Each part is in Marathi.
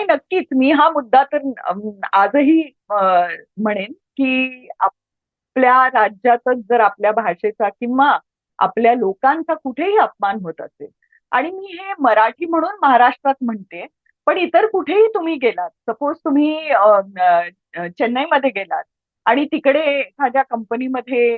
नाही नक्कीच. मी हा मुद्दा तर आजही म्हणेन की आपल्या राज्यातच जर आपल्या भाषेचा किंवा आपल्या लोकांचा कुठेही अपमान होत असेल आणि मी हे मराठी म्हणून महाराष्ट्रात म्हणते पण इतर कुठेही तुम्ही गेलात सपोज तुम्ही चेन्नईमध्ये गेलात आणि तिकडे एखाद्या कंपनीमध्ये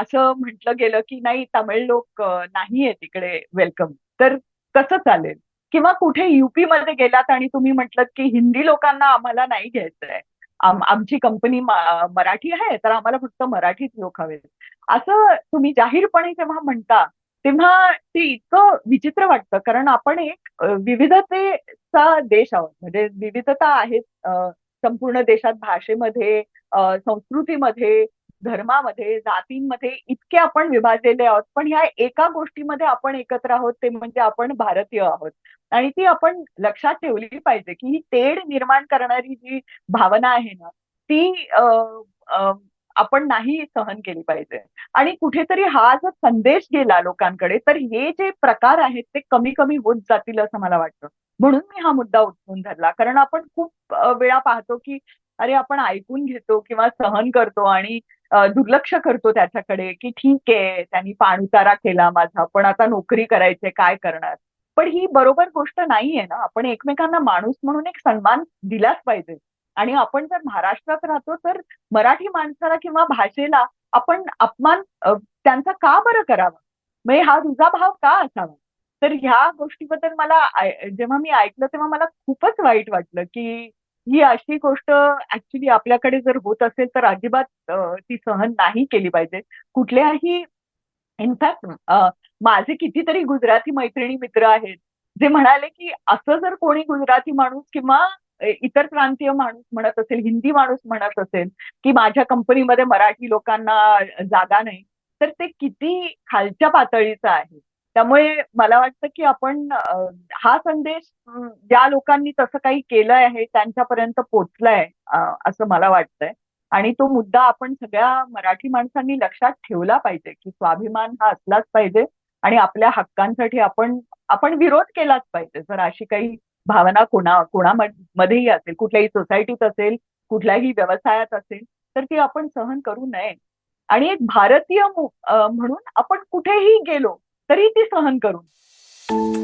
असं म्हटलं गेलं की नाही तमिळ लोक नाहीये तिकडे वेलकम. तर कसं चालेल? किंवा कुठे युपी मध्ये गेलात आणि तुम्ही म्हटलं की हिंदी लोकांना आम्हाला नाही घ्यायचंय. आम, आमची कंपनी मराठी आहे तर आम्हाला फक्त मराठीच लोक हवेत असं तुम्ही जाहीरपणे जेव्हा म्हणता तेव्हा ते इतकं विचित्र वाटतं कारण आपण एक विविधतेचा देश आहोत. म्हणजे विविधता आहे संपूर्ण देशात भाषेमध्ये संस्कृतीमध्ये धर्मामध्ये जातींमध्ये इतके आपण विभाजलेले आहोत पण ह्या एका गोष्टीमध्ये आपण एकत्र आहोत ते म्हणजे आपण भारतीय आहोत. आणि ती आपण लक्षात ठेवली पाहिजे की ही तेढ निर्माण करणारी जी भावना आहे ना ती आपण नाही सहन केली पाहिजे. आणि कुठेतरी हा जर संदेश गेला लोकांकडे तर हे जे प्रकार आहेत ते कमी कमी होत जातील असं मला वाटतं. म्हणून मी हा मुद्दा उचलून धरला. कारण आपण खूप वेळा पाहतो की अरे आपण ऐकून घेतो किंवा सहन करतो आणि दुर्लक्ष करतो त्याच्याकडे की ठीक आहे त्यांनी पाणउतारा केला माझा पण आता नोकरी करायचे काय करणार? पण ही बरोबर गोष्ट नाहीये ना. आपण एकमेकांना माणूस म्हणून एक सन्मान दिलाच पाहिजे. आणि आपण जर महाराष्ट्रात राहतो तर मराठी माणसाला किंवा भाषेला आपण अपमान त्यांचा का बरं करावा? म्हणजे हा तुझा भाव का असावा? तर ह्या गोष्टीबद्दल मला जेव्हा मी ऐकलं तेव्हा मला खूपच वाईट वाटलं की ही अशी गोष्ट ऍक्च्युली आपल्याकडे जर होत असेल तर अजिबात ती सहन नाही केली पाहिजे. कुठल्याही इनफॅक्ट माझे कितीतरी गुजराती मैत्रिणी मित्र आहेत जे म्हणाले की असं जर कोणी गुजराती माणूस किंवा इतर प्रांतीय माणूस म्हणत असेल हिंदी माणूस म्हणत असेल की माझ्या कंपनीमध्ये मराठी लोकांना जागा नाही तर ते किती खालच्या पातळीचं आहे. त्यामुळे मला वाटतं की आपण हा संदेश ज्या लोकांनी तसं काही केलं आहे त्यांच्यापर्यंत पोचलाय असं मला वाटतंय. आणि तो मुद्दा आपण सगळ्या मराठी माणसांनी लक्षात ठेवला पाहिजे की स्वाभिमान हा असलाच पाहिजे आणि आपल्या हक्कांसाठी आपण आपण विरोध केलाच पाहिजे. जर अशी काही भावना कोणा कोणामध्येही असेल कुठल्याही सोसायटीत असेल कुठल्याही व्यवसायात असेल तर ती आपण सहन करू नये. आणि एक भारतीय म्हणून आपण कुठेही गेलो तरी ती सहन करून